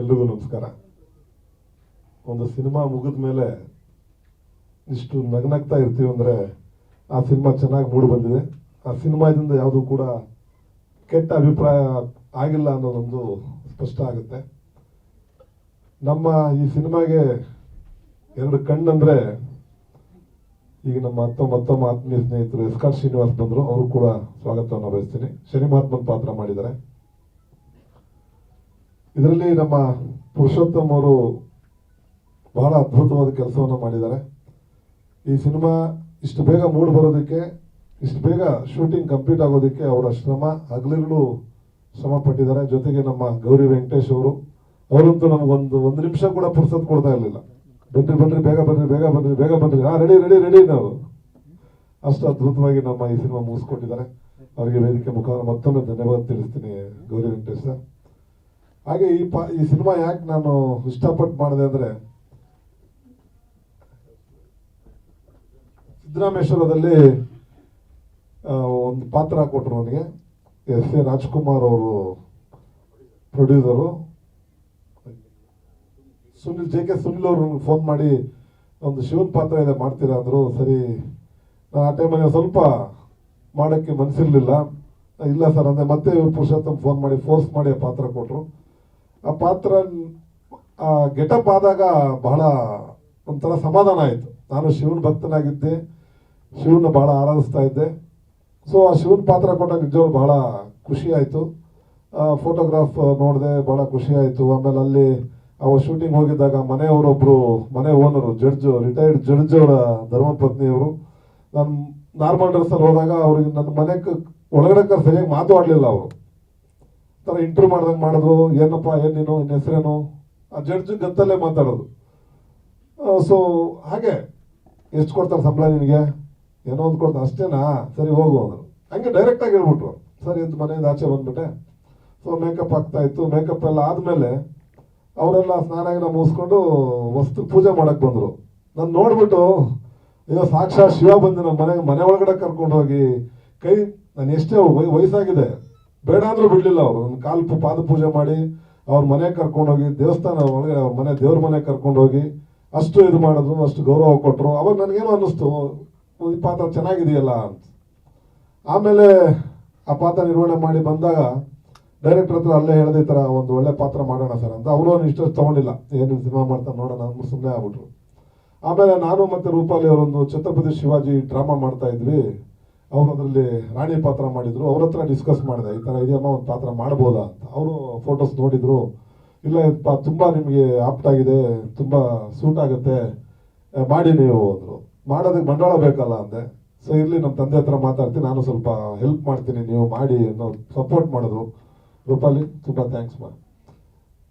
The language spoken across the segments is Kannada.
ಎಲ್ರಿಗೂ ನಮಸ್ಕಾರ. ಒಂದು ಸಿನಿಮಾ ಮುಗಿದ ಮೇಲೆ ಇಷ್ಟು ನಗ್ನಗ್ತಾ ಇರ್ತೀವಿ ಅಂದರೆ ಆ ಸಿನಿಮಾ ಚೆನ್ನಾಗಿ ಮೂಡಿ ಬಂದಿದೆ. ಆ ಸಿನಿಮಾದಿಂದ ಯಾವುದೂ ಕೂಡ ಕೆಟ್ಟ ಅಭಿಪ್ರಾಯ ಆಗಿಲ್ಲ ಅನ್ನೋದೊಂದು ಸ್ಪಷ್ಟ ಆಗುತ್ತೆ. ನಮ್ಮ ಈ ಸಿನಿಮಾಗೆ ಎರಡು ಕಣ್ಣಂದರೆ ಈಗ ನಮ್ಮ ಅತ್ತ ಮತ್ತೊಮ್ಮ ಆತ್ಮೀಯ ಸ್ನೇಹಿತರು ಎಸ್ಕಾರ್ ಶ್ರೀನಿವಾಸ್ ಬಂದರು. ಅವರು ಕೂಡ ಸ್ವಾಗತವನ್ನು ಬಯಸ್ತೀನಿ. ಶನಿ ಮಹಾತ್ಮನ್ ಪಾತ್ರ ಮಾಡಿದ್ದಾರೆ. ಇದರಲ್ಲಿ ನಮ್ಮ ಪುರುಷೋತ್ತಮ್ ಅವರು ಬಹಳ ಅದ್ಭುತವಾದ ಕೆಲಸವನ್ನು ಮಾಡಿದ್ದಾರೆ. ಈ ಸಿನಿಮಾ ಇಷ್ಟು ಬೇಗ ಮೂಡ್ ಬರೋದಕ್ಕೆ, ಇಷ್ಟು ಬೇಗ ಶೂಟಿಂಗ್ ಕಂಪ್ಲೀಟ್ ಆಗೋದಕ್ಕೆ ಅವರ ಶ್ರಮ ಹಗಲಿರುಳು ಶ್ರಮ ಪಟ್ಟಿದ್ದಾರೆ ಜೊತೆಗೆ ನಮ್ಮ ಗೌರಿ ವೆಂಕಟೇಶ್ ಅವರು, ಅವರಂತೂ ನಮಗೊಂದು ಒಂದು ನಿಮಿಷ ಕೂಡ ಪುರ್ಸತ್ ಕೊಡ್ತಾ ಇರಲಿಲ್ಲ. ಬನ್ನಿ ಬನ್ನಿ ಬೇಗ ಬನ್ನಿ ಬೇಗ ಬನ್ನಿ ಬೇಗ ಬನ್ನಿ ಹಾಂ ರೆಡಿ ರೆಡಿ ರೆಡಿ ನಾವು ಅಷ್ಟು ಅದ್ಭುತವಾಗಿ ನಮ್ಮ ಈ ಸಿನಿಮಾ ಮುಗಿಸ್ಕೊಟ್ಟಿದ್ದಾರೆ ಅವರಿಗೆ ವೇದಿಕೆ ಮುಖಾಂತರ ಮತ್ತೊಮ್ಮೆ ಧನ್ಯವಾದ ತಿಳಿಸ್ತೀನಿ ಗೌರಿ ವೆಂಕಟೇಶ್ ಸರ್. ಹಾಗೆ ಈ ಪಾ, ಈ ಸಿನಿಮಾ ಯಾಕೆ ನಾನು ಇಷ್ಟಪಟ್ಟು ಮಾಡಿದೆ ಅಂದರೆ, ಸಿದ್ದರಾಮೇಶ್ವರದಲ್ಲಿ ಒಂದು ಪಾತ್ರ ಕೊಟ್ಟರು ನನಗೆ. ಎಸ್ ಎ ರಾಜ್ಕುಮಾರ್ ಅವರು producer. Sunil, J K Sunil ಅವರು ನನಗೆ ಫೋನ್ ಮಾಡಿ, ಒಂದು ಶಿವನ್ ಪಾತ್ರ ಇದೆ, ಮಾಡ್ತೀರಾ? ಅಂದರು. ಸರಿ. ನಾನು ಆ ಟೈಮಲ್ಲಿ ಸ್ವಲ್ಪ ಮಾಡೋಕ್ಕೆ ಮನಸ್ಸಿರಲಿಲ್ಲ ಇಲ್ಲ ಸರ್ ಅಂದರೆ ಮತ್ತೆ ಇವ್ರು ಪುರುಷೋತ್ತಮ್ ಫೋನ್ ಮಾಡಿ, ಫೋರ್ಸ್ ಮಾಡಿ ಪಾತ್ರ ಕೊಟ್ಟರು ಆ ಪಾತ್ರ ಗೆಟಪ್ ಆದಾಗ ಬಹಳ ಒಂಥರ ಸಮಾಧಾನ ಆಯಿತು. ನಾನು ಶಿವನ ಭಕ್ತನಾಗಿದ್ದೆ. ಶಿವನ ಬಹಳ ಆರಾಧಿಸ್ತಾ ಇದ್ದೆ. ಸೊ ಆ ಶಿವನ ಪಾತ್ರ ಕೊಟ್ಟಾಗ ನಿಜವಾಗ ಬಹಳ ಖುಷಿ ಆಯಿತು. ಫೋಟೋಗ್ರಾಫ್ ನೋಡಿದೆ ಬಹಳ ಖುಷಿ ಆಯಿತು. ಆಮೇಲೆ ಅಲ್ಲಿ ಅವ ಶೂಟಿಂಗ್ ಹೋಗಿದ್ದಾಗ ಮನೆಯವರೊಬ್ಬರು ಮನೆ ಓನರು ಜಡ್ಜು ರಿಟೈರ್ಡ್ ಜಡ್ಜ್ ಅವರ ಧರ್ಮಪತ್ನಿಯವರು ನಾನು ನಾರ್ಮಲ್ ಡ್ರೆಸ್ಸಲ್ಲಿ ಹೋದಾಗ ಅವ್ರಿಗೆ ನನ್ನ ಮನೆಗೆ ಒಳಗಡೆ ಸರಿಯಾಗಿ ಮಾತಾಡಲಿಲ್ಲ ಅವರು. ಥರ ಇಂಟರ್ವ್ಯೂ ಮಾಡ್ದಂಗೆ ಮಾಡಿದ್ರು ಏನಪ್ಪ ಏನು ನೀನು ನಿನ್ನ ಹೆಸರೇನು? ಆ ಜಡ್ಜ್ ಗತ್ತಲ್ಲೇ ಮಾತಾಡೋದು. ಸೊ ಹಾಗೆ, ಎಷ್ಟು ಕೊಡ್ತಾರೆ ಸಂಬಳ ನಿನಗೆ? ಏನೋ ಒಂದು ಕೊಡ್ತಾರೆ, ಅಷ್ಟೇನಾ? ಸರಿ, ಹೋಗು ಅಂದರು. ಹಂಗೆ ಡೈರೆಕ್ಟಾಗಿ ಹೇಳ್ಬಿಟ್ರು. ಸರಿ ಅಂತ ಮನೆಯಿಂದ ಆಚೆ ಬಂದ್ಬಿಟ್ಟೆ. ಸೊ ಮೇಕಪ್ ಆಗ್ತಾ ಇತ್ತು. ಮೇಕಪ್ ಎಲ್ಲ ಆದಮೇಲೆ ಅವರೆಲ್ಲ ಸ್ನಾನ ಗಿನ ಮುಗಿಸ್ಕೊಂಡು ವಸ್ತು ಪೂಜೆ ಮಾಡಕ್ಕೆ ಬಂದರು. ನಾನು ನೋಡ್ಬಿಟ್ಟು, ಅಯ್ಯೋ, ಸಾಕ್ಷಾತ್ ಶಿವ ಬಂದು ನಮ್ಮ ಮನೆಗೆ, ಮನೆ ಒಳಗಡೆ ಕರ್ಕೊಂಡು ಹೋಗಿ ಕೈ, ನಾನು ಎಷ್ಟೇ ವಯ- ವಯಸ್ಸಾಗಿದೆ ಬೇಡ ಅಂದ್ರೂ ಬಿಡ್ಲಿಲ್ಲ ಅವರು. ಒಂದು ಕಾಲು ಪಾದ ಪೂಜೆ ಮಾಡಿ ಅವ್ರ ಮನೆ ಕರ್ಕೊಂಡು ಹೋಗಿ, ದೇವಸ್ಥಾನ ಒಳಗೆ ಅವ್ರ ಮನೆ, ದೇವ್ರ ಮನೆ ಕರ್ಕೊಂಡು ಹೋಗಿ ಅಷ್ಟು ಇದು ಮಾಡಿದ್ರು, ಅಷ್ಟು ಗೌರವ ಕೊಟ್ಟರು ಅವಾಗ ನನಗೇನು ಅನ್ನಿಸ್ತು ಈ ಪಾತ್ರ ಚೆನ್ನಾಗಿದೆಯಲ್ಲ ಅಂತ. ಆಮೇಲೆ ಆ ಪಾತ್ರ ನಿರ್ವಹಣೆ ಮಾಡಿ ಬಂದಾಗ ಡೈರೆಕ್ಟರ್ ಹತ್ರ ಅಲ್ಲೇ ಹೇಳಿದೆ ಈ ಥರ ಒಂದು ಒಳ್ಳೆ ಪಾತ್ರ ಮಾಡೋಣ ಸರ್ ಅಂತ. ಅವರು ಇಷ್ಟು ತಗೊಂಡಿಲ್ಲ. ಏನು ಸಿನಿಮಾ ಮಾಡ್ತಾರೆ ನೋಡೋಣ ಅಂದ್ಬಿಟ್ಟು ಸುಮ್ಮನೆ ಆಗ್ಬಿಟ್ರು. ಆಮೇಲೆ ನಾನು ಮತ್ತು ರೂಪಾಲಿ ಅವರೊಂದು ಛತ್ರಪತಿ ಶಿವಾಜಿ ಡ್ರಾಮಾ ಮಾಡ್ತಾ ಇದ್ವಿ. ಅವ್ರು ಅದರಲ್ಲಿ ರಾಣಿ ಪಾತ್ರ ಮಾಡಿದ್ರು. ಅವ್ರ ಹತ್ರ ಡಿಸ್ಕಸ್ ಮಾಡಿದೆ. ಈ ಥರ ಇದೆಯಮ್ಮ ಒಂದು ಪಾತ್ರ ಮಾಡ್ಬೋದಾ ಅಂತ. ಅವರು ಫೋಟೋಸ್ ನೋಡಿದ್ರು. ಇಲ್ಲ ಇದಪ್ಪ ತುಂಬ ನಿಮಗೆ ಆಪ್ಟ್ ಆಗಿದೆ, ತುಂಬ ಸೂಟ್ ಆಗುತ್ತೆ ಮಾಡಿ ನೀವು ಅಂದರು. ಮಾಡೋದಕ್ಕೆ ಬಂಡವಾಳ ಬೇಕಲ್ಲ ಅಂದೆ. ಸೊ ಇರಲಿ ನಮ್ಮ ತಂದೆ ಹತ್ರ ಮಾತಾಡ್ತೀನಿ, ನಾನು ಸ್ವಲ್ಪ ಹೆಲ್ಪ್ ಮಾಡ್ತೀನಿ, ನೀವು ಮಾಡಿ ಅನ್ನೋ ಸಪೋರ್ಟ್ ಮಾಡಿದ್ರು. ರೂಪಾಲಿ ತುಂಬ ಥ್ಯಾಂಕ್ಸ್ ಮಾ.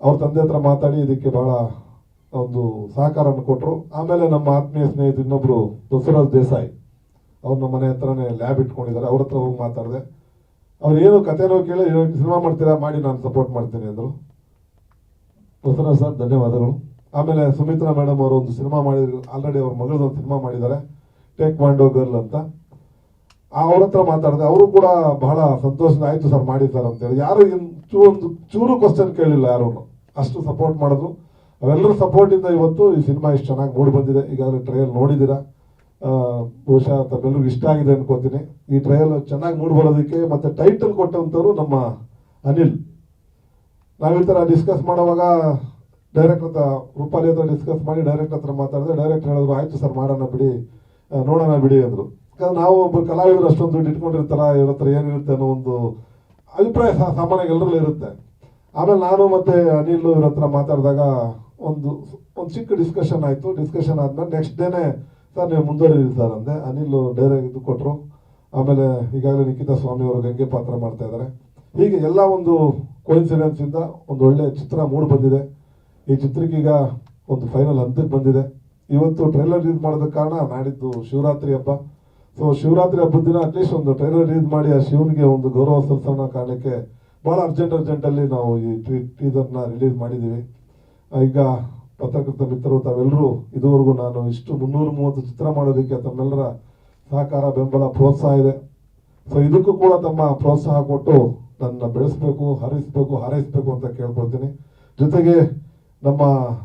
ಅವ್ರ ತಂದೆ ಹತ್ರ ಮಾತಾಡಿ, ಇದಕ್ಕೆ ಬಹಳ ಒಂದು ಸಹಕಾರವನ್ನು ಕೊಟ್ಟರು ಆಮೇಲೆ ನಮ್ಮ ಆತ್ಮೀಯ ಸ್ನೇಹಿತ ಇನ್ನೊಬ್ಬರು ಬಸವರಾಜ್ ದೇಸಾಯಿ. ಅವ್ರು ನಮ್ಮ ಮನೆ ಹತ್ರನೇ ಲ್ಯಾಬ್ ಇಟ್ಕೊಂಡಿದ್ದಾರೆ, ಅವ್ರ ಹತ್ರ ಹೋಗಿ ಮಾತಾಡಿದೆ. ಅವ್ರು ಏನು ಕಥೆನೋ ಕೇಳಿ ಸಿನಿಮಾ ಮಾಡ್ತೀರಾ, ಮಾಡಿ ನಾನು ಸಪೋರ್ಟ್ ಮಾಡ್ತೀನಿ ಅಂದರು. ಬಸವರಾಜ್ ಸರ್, ಧನ್ಯವಾದಗಳು. ಆಮೇಲೆ ಸುಮಿತ್ರಾ ಮೇಡಮ್ ಅವರು ಒಂದು ಸಿನಿಮಾ ಮಾಡಿದ್ರು ಆಲ್ರೆಡಿ ಅವ್ರ ಮಗಳದ್ದು ಒಂದು ಸಿನಿಮಾ ಮಾಡಿದ್ದಾರೆ ಟೇಕ್ ಮಾಂಡೋ ಗರ್ಲ್ ಅಂತ. ಅವ್ರ ಹತ್ರ ಮಾತಾಡಿದೆ, ಅವರು ಕೂಡ ಬಹಳ ಸಂತೋಷ ಆಯಿತು ಸರ್, ಮಾಡಿ ಸರ್ ಅಂತೇಳಿ ಯಾರು ಇನ್ನು ಒಂದು ಚೂರು ಕ್ವಶನ್ ಕೇಳಿಲ್ಲ ಯಾರು ಅಷ್ಟು ಸಪೋರ್ಟ್ ಮಾಡಿದ್ರು. ಅವೆಲ್ಲರೂ ಸಪೋರ್ಟಿಂದ ಇವತ್ತು ಈ ಸಿನಿಮಾ ಇಷ್ಟು ಚೆನ್ನಾಗಿ ಮೂಡಿ ಬಂದಿದೆ. ಈಗಾಗಲೇ ಟ್ರೈಲ್ ನೋಡಿದ್ದೀರಾ. ಬಹುಶಃ ತಮ್ಮೆಲ್ಲರಿಗೂ ಇಷ್ಟ ಆಗಿದೆ ಅನ್ಕೋತೀನಿ. ಈ ಟ್ರಯಲ್ ಚೆನ್ನಾಗಿ ಮೂಡಿ ಬರೋದಕ್ಕೆ ಮತ್ತೆ ಟೈಟಲ್ ಕೊಟ್ಟಂಥವ್ರು ನಮ್ಮ ಅನಿಲ್. ನಾವು ಥರ ಡಿಸ್ಕಸ್ ಮಾಡುವಾಗ ಡೈರೆಕ್ಟ್ ಹತ್ರ, ರೂಪಾಲಿ ಹತ್ರ ಡಿಸ್ಕಸ್ ಮಾಡಿ ಡೈರೆಕ್ಟ್ ಹತ್ರ ಮಾತಾಡಿದ್ರೆ ಡೈರೆಕ್ಟ್ ಹೇಳಿದ್ರು, ಆಯ್ತು ಸರ್ ಮಾಡೋಣ ಬಿಡಿ ನೋಡೋಣ ಬಿಡಿ ಅಂದ್ರು. ಯಾಕಂದ್ರೆ ನಾವು ಒಬ್ಬ ಕಲಾವಿದರು ಅಷ್ಟೊಂದು ದುಡ್ಡು ಇಟ್ಕೊಂಡಿರ್ತಾರ, ಇವ್ರ ಹತ್ರ ಏನಿರುತ್ತೆ ಅನ್ನೋ ಒಂದು ಅಭಿಪ್ರಾಯ ಸಾಮಾನ್ಯ ಎಲ್ಲರಲ್ಲೂ ಇರುತ್ತೆ. ಆಮೇಲೆ ನಾನು ಮತ್ತು ಅನಿಲ್ ಇವ್ರ ಹತ್ರ ಮಾತಾಡಿದಾಗ ಒಂದು ಒಂದು ಚಿಕ್ಕ ಡಿಸ್ಕಷನ್ ಆಯಿತು. ಡಿಸ್ಕಷನ್ ಆದ್ಮೇಲೆ ನೆಕ್ಸ್ಟ್ ಡೇನೆ ಸರ್, ನೀವು ಮುಂದುವರಿರಿ ಸರ್ ಅಂದೆ. ಅನಿಲ್ ಡೈರೆಕ್ಟ್ ಇದು ಕೊಟ್ಟರು ಆಮೇಲೆ ಈಗಾಗಲೇ ನಿಖಿತಾ ಸ್ವಾಮಿ ಅವರು ಗಂಗೆ ಪಾತ್ರ ಮಾಡ್ತಾ ಇದ್ದಾರೆ. ಹೀಗೆ ಎಲ್ಲ ಒಂದು ಕೋಇನ್ಸಿಡೆನ್ಸಿಂದ ಒಂದು ಒಳ್ಳೆ ಚಿತ್ರ ಮೂಡಿ ಬಂದಿದೆ. ಈ ಚಿತ್ರಕ್ಕೀಗ ಒಂದು ಫೈನಲ್ ಹಂತಕ್ಕೆ ಬಂದಿದೆ. ಇವತ್ತು ಟ್ರೈಲರ್ ರಿಲೀಸ್ ಮಾಡೋದಕ್ಕೆ ಕಾರಣ ನಾಡಿದ್ದು ಶಿವರಾತ್ರಿ ಹಬ್ಬ. ಸೊ ಶಿವರಾತ್ರಿ ಹಬ್ಬದ ದಿನ ಅಟ್ಲೀಸ್ಟ್ ಒಂದು ಟ್ರೈಲರ್ ರಿಲೀಸ್ ಮಾಡಿ ಆ ಶಿವನಿಗೆ ಒಂದು ಗೌರವ ಸಲ್ಲಿಸೋಣ ಕಾರಣಕ್ಕೆ ಭಾಳ ಅರ್ಜೆಂಟ್ ಅರ್ಜೆಂಟಲ್ಲಿ ನಾವು ಈ ಟೀಸರ್ನ ರಿಲೀಸ್ ಮಾಡಿದ್ದೀವಿ. ಈಗ ಪತ್ರಕರ್ತ ಮಿತ್ರರು ತಾವೆಲ್ಲರೂ ಇದುವರೆಗೂ ನಾನು ಇಷ್ಟು ಮುನ್ನೂರ ಮೂವತ್ತು ಚಿತ್ರ ಮಾಡೋದಕ್ಕೆ ತಮ್ಮೆಲ್ಲರ ಸಹಕಾರ, ಬೆಂಬಲ, ಪ್ರೋತ್ಸಾಹ ಇದೆ. ಸೊ ಇದಕ್ಕೂ ಕೂಡ ತಮ್ಮ ಪ್ರೋತ್ಸಾಹ ಕೊಟ್ಟು ನನ್ನ ಬೆಳೆಸಬೇಕು, ಹರಿಸಬೇಕು, ಹಾರೈಸಬೇಕು ಅಂತ ಕೇಳ್ಕೊಳ್ತೀನಿ. ಜೊತೆಗೆ ನಮ್ಮ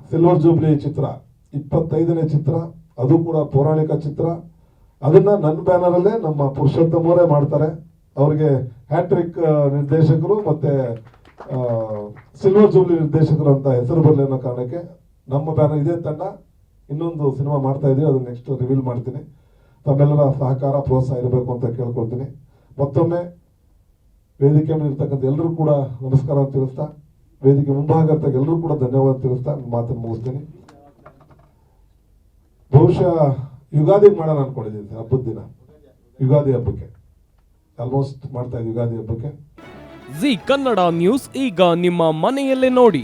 ಸಿಲ್ವರ್ ಜೂಬ್ಲಿ ಚಿತ್ರ, ಇಪ್ಪತ್ತೈದನೇ ಚಿತ್ರ, ಅದು ಕೂಡ ಪೌರಾಣಿಕ ಚಿತ್ರ. ಅದನ್ನ ನನ್ನ ಬ್ಯಾನರಲ್ಲೇ ನಮ್ಮ ಪುರುಷೋತ್ತಮ್ ಅವರೇ ಮಾಡ್ತಾರೆ. ಅವರಿಗೆ ಹ್ಯಾಟ್ರಿಕ್ ನಿರ್ದೇಶಕರು ಮತ್ತೆ ಸಿಲ್ವರ್ ಜೂಬ್ಲಿ ನಿರ್ದೇಶಕರು ಅಂತ ಹೆಸರು ಬರಲಿ ಅನ್ನೋ ಕಾರಣಕ್ಕೆ ನಮ್ಮ ಬ್ಯಾನರ್ ಇದೇ ತಂಡ, ಇನ್ನೊಂದು ಸಿನಿಮಾ ಮಾಡ್ತಾ ಇದೀವಿ, ಅದನ್ನ ನೆಕ್ಸ್ಟ್ ರಿವೀಲ್ ಮಾಡ್ತೀನಿ. ತಮ್ಮೆಲ್ಲರ ಸಹಕಾರ, ಪ್ರೋತ್ಸಾಹ ಇರಬೇಕು ಅಂತ ಕೇಳ್ಕೊಳ್ತೀನಿ. ಮತ್ತೊಮ್ಮೆ ವೇದಿಕೆ ಮೇಲೆ ಇರ್ತಕ್ಕಂಥ ಎಲ್ಲರೂ ಕೂಡ ನಮಸ್ಕಾರ ಅಂತ ತಿಳಿಸ್ತಾ, ವೇದಿಕೆ ಮುಂಭಾಗ ಇರ್ತಕ್ಕ ಎಲ್ಲರೂ ಕೂಡ ಧನ್ಯವಾದ ತಿಳಿಸ್ತಾ ಮಾತನ್ನು ಮುಗಿಸ್ತೀನಿ. ಬಹುಶಃ ಯುಗಾದಿಗೆ ಮಾಡೋಣ ಅನ್ಕೊಂಡಿದ್ದೀನಿ ಸರ್, ಹಬ್ಬದ ದಿನ. ಯುಗಾದಿ ಹಬ್ಬಕ್ಕೆ. ಆಲ್ಮೋಸ್ಟ್ ಮಾಡ್ತಾ ಇದ್ದೀವಿ ಯುಗಾದಿ ಹಬ್ಬಕ್ಕೆ. ಜಿ ಕನ್ನಡ ನ್ಯೂಸ್ ಈಗ ನಿಮ್ಮ ಮನೆಯಲ್ಲೇ ನೋಡಿ.